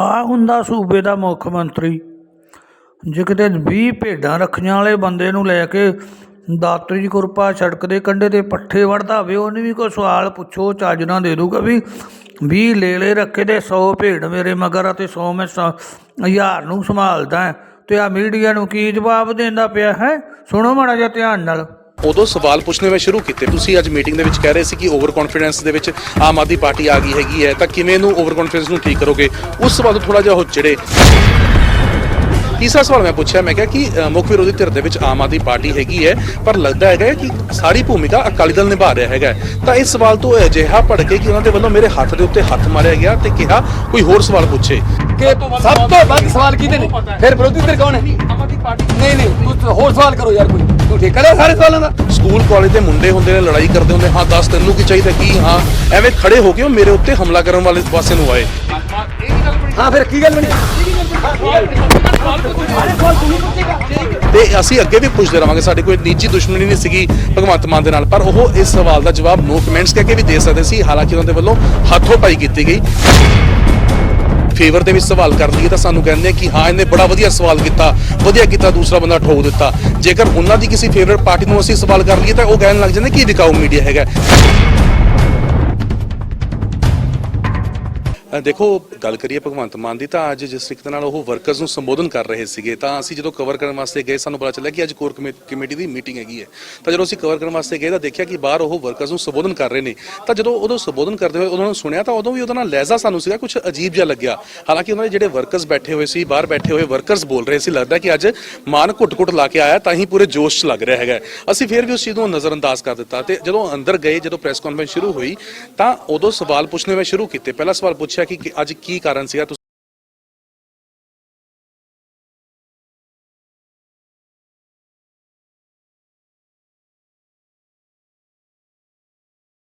ਆ ਹੁੰਦਾ ਸੂਬੇ ਦਾ ਮੁੱਖ ਮੰਤਰੀ। ਜੇ ਕਿਤੇ 20 ਭੇਡਾਂ ਰੱਖੀਆਂ ਵਾਲੇ ਬੰਦੇ ਨੂੰ ਲੈ ਕੇ ਦਾਤਰੀ ਕੁਰਪਾ ਸੜਕ ਦੇ ਕੰਢੇ ਤੇ ਪੱਠੇ ਵੜਦਾ ਹੋਵੇ, ਉਹਨੇ ਵੀ ਕੋਈ ਸਵਾਲ ਪੁੱਛੋ ਚੱਜ ਨਾਲ ਦੇ ਦੂਗਾ ਵੀ 20 ਲੇਲੇ ਰੱਖੇ ਤੇ 100 ਭੇਡ ਮੇਰੇ ਮਗਰ ਅਤੇ ਤੇ 100 ਮੈਂ ਸ- ਹਜ਼ਾਰ ਨੂੰ ਸੰਭਾਲਦਾ। ਹਾਂ। ਤੇ ਆ ਮੀਡੀਆ ਨੂੰ ਕੀ ਜਵਾਬ ਦਿੰਦਾ ਪਿਆ ਹੈ? ਸੁਣੋ ਮਾੜਾ ਜਿਹਾ ਧਿਆਨ ਨਾਲ। ਉਦੋਂ ਸਵਾਲ ਪੁੱਛਣੇ ਮੈਂ ਸ਼ੁਰੂ ਕੀਤੇ। ਤੁਸੀਂ ਅੱਜ ਮੀਟਿੰਗ ਦੇ ਵਿੱਚ ਕਹਿ ਰਹੇ ਸੀ ਕਿ ਓਵਰ ਕੌਨਫੀਡੈਂਸ ਦੇ ਵਿੱਚ ਆਮ ਆਦਮੀ ਪਾਰਟੀ ਆ ਗਈ ਹੈਗੀ ਹੈ ਤਾਂ ਕਿਵੇਂ ਨੂੰ ਓਵਰ ਕੌਨਫੀਡੈਂਸ ਨੂੰ ਠੀਕ ਕਰੋਗੇ? ਉਸ ਸਵਾਲ ਤੋਂ ਥੋੜਾ ਜਿਹਾ ਉਹ ਚਿੜੇ ਤੀਸਰਾ ਸਵਾਲ ਮੈਂ ਪੁੱਛਿਆ ਮੈਂ ਕਿਹਾ ਕਿ ਮੁੱਖ ਵਿਰੋਧੀ ਧਿਰ ਦੇ ਵਿੱਚ ਆਮ ਆਦਮੀ ਪਾਰਟੀ ਹੈਗੀ ਹੈ ਪਰ ਲੱਗਦਾ ਹੈਗਾ ਕਿ ਸਾਰੀ ਭੂਮਿਕਾ ਅਕਾਲੀ ਦਲ ਨਿਭਾ ਰਿਹਾ ਹੈਗਾ ਤਾਂ ਇਸ ਸਵਾਲ ਤੋਂ ਅਜਿਹਾ ਭੜਕੇ ਕਿ ਉਹਨਾਂ ਦੇ ਵੱਲੋਂ ਮੇਰੇ ਹੱਥ ਦੇ ਉੱਤੇ ਹੱਥ ਮਾਰਿਆ ਗਿਆ ਤੇ ਕਿਹਾ ਕੋਈ ਹੋਰ ਸਵਾਲ ਪੁੱਛੇ। ਕਿ ਸਭ ਤੋਂ ਵੱਧ ਸਵਾਲ ਕਿਹਦੇ ਨੇ? ਫਿਰ ਵਿਰੋਧੀ ਧਿਰ ਕੌਣ ਹੈ? ਨਹੀਂ ਨਹੀਂ ਤੂੰ ਹੋਰ ਸਵਾਲ ਕਰੋ ਯਾਰ ਕੋਈ। ਤੂੰ ਠੇਕਾ ਲਿਆ ਸਾਰੇ ਸਵਾਲਾਂ ਦਾ? ਸਕੂਲ ਕਾਲਜ ਦੇ ਮੁੰਡੇ ਹੁੰਦੇ ਨੇ ਲੜਾਈ ਕਰਦੇ ਹੁੰਦੇ ਹਾਂ ਦੱਸ ਤੈਨੂੰ ਕੀ ਚਾਹੀਦਾ ਕੀ ਹਾਂ? ਐਵੇਂ ਖੜੇ ਹੋ ਕੇ ਉਹ ਮੇਰੇ ਉੱਤੇ ਹਮਲਾ ਕਰਨ ਵਾਲੇ ਪਾਸੇ ਨੂੰ ਆਏ। ਹਾਂ ਫਿਰ ਕੀ ਗੱਲ ਬਣੀ? ਤੇ ਅਸੀਂ ਅੱਗੇ ਵੀ ਪੁੱਛਦੇ ਰਵਾਂਗੇ ਸਾਡੀ ਕੋਈ ਨਿੱਜੀ ਦੁਸ਼ਮਣੀ ਨਹੀਂ ਸੀਗੀ ਭਗਵੰਤ ਮਾਨ ਦੇ ਨਾਲ ਪਰ ਉਹ ਇਸ ਸਵਾਲ ਦਾ ਜਵਾਬ ਨੋ ਕਮੈਂਟਸ ਕਹਿ ਕੇ ਵੀ ਦੇ ਸਕਦੇ ਸੀ। ਹਾਲਾਂਕਿ ਉਹਨਾਂ ਦੇ ਵੱਲੋਂ ਹੱਥੋਂ ਪਾਈ ਕੀਤੀ ਗਈ। ਫੇਵਰ ਦੇ ਵਿੱਚ ਸਵਾਲ ਕਰ ਲਈਏ ਤਾਂ ਸਾਨੂੰ ਕਹਿੰਦੇ ਆ ਕਿ ਹਾਂ, ਇਹਨੇ ਬੜਾ ਵਧੀਆ ਸਵਾਲ ਕੀਤਾ, ਵਧੀਆ ਕੀਤਾ, ਦੂਸਰਾ ਬੰਦਾ ਠੋਕ ਦਿੱਤਾ। ਜੇਕਰ ਉਹਨਾਂ ਦੀ ਕਿਸੇ ਫੇਵਰਟ ਪਾਰਟੀ ਨੂੰ ਅਸੀਂ ਸਵਾਲ ਕਰ ਲਈਏ ਤਾਂ ਉਹ ਕਹਿਣ ਲੱਗ ਜਾਂਦੇ ਕਿ ਇਹ ਵਿਕਾਊ ਮੀਡੀਆ ਹੈਗਾ। ਦੇਖੋ, ਗੱਲ ਕਰੀਏ ਭਗਵੰਤ ਮਾਨ ਦੀ ਤਾਂ ਅੱਜ ਜਿਸ ਤਰੀਕੇ ਨਾਲ ਉਹ ਵਰਕਰਸ ਨੂੰ ਸੰਬੋਧਨ ਕਰ ਰਹੇ ਸੀਗੇ, ਤਾਂ ਅਸੀਂ ਜਦੋਂ ਕਵਰ ਕਰਨ ਵਾਸਤੇ ਗਏ, ਸਾਨੂੰ ਪਤਾ ਚੱਲਿਆ ਕਿ ਅੱਜ ਕੋਰ ਕਮੇਟੀ ਦੀ ਮੀਟਿੰਗ ਹੈਗੀ ਹੈ। ਤਾਂ ਜਦੋਂ ਅਸੀਂ ਕਵਰ ਕਰਨ ਵਾਸਤੇ ਗਏ ਤਾਂ ਦੇਖਿਆ ਕਿ ਬਾਹਰ ਉਹ ਵਰਕਰਸ ਨੂੰ ਸੰਬੋਧਨ ਕਰ ਰਹੇ ਨੇ। ਤਾਂ ਜਦੋਂ ਉਦੋਂ ਸੰਬੋਧਨ ਕਰਦੇ ਹੋਏ ਉਹਨਾਂ ਨੂੰ ਸੁਣਿਆ ਤਾਂ ਉਦੋਂ ਵੀ ਉਹਦਾ ਨਾਲ ਲਹਿਜ਼ਾ ਸਾਨੂੰ ਸੀਗਾ ਕੁਝ ਅਜੀਬ ਜਿਹਾ ਲੱਗਿਆ। ਹਾਲਾਂਕਿ ਉਹਨਾਂ ਦੇ ਜਿਹੜੇ ਵਰਕਰਸ ਬੈਠੇ ਹੋਏ ਸੀ, ਬਾਹਰ ਬੈਠੇ ਹੋਏ ਵਰਕਰਸ ਬੋਲ ਰਹੇ ਸੀ, ਲੱਗਦਾ ਕਿ ਅੱਜ ਮਾਨ ਘੁੱਟ-ਘੁੱਟ ਲਾ ਕੇ ਆਇਆ ਤਾਂ ਹੀ ਪੂਰੇ ਜੋਸ਼ 'ਚ ਲੱਗ ਰਿਹਾ ਹੈਗਾ। ਅਸੀਂ ਫਿਰ ਵੀ ਉਸ ਚੀਜ਼ ਨੂੰ ਨਜ਼ਰਅੰਦਾਜ਼ ਕਰ ਦਿੱਤਾ ਤੇ ਜਦੋਂ ਅੰਦਰ ਗਏ, ਜਦੋਂ ਪ੍ਰੈਸ ਕਾਨਫਰੰਸ ਸ਼ੁਰੂ ਹੋਈ, ਤਾਂ ਉਦੋਂ ਸਵਾਲ ਪੁੱਛਣੇ ਮੈਂ ਸ਼ੁਰੂ ਕੀਤੇ। ਪਹਿਲਾ ਸਵਾਲ ਪੁੱਛਿਆ ਕਿ ਕਿ ਅੱਜ ਕੀ ਕਾਰਨ ਸੀਗਾ? ਤੁਸੀਂ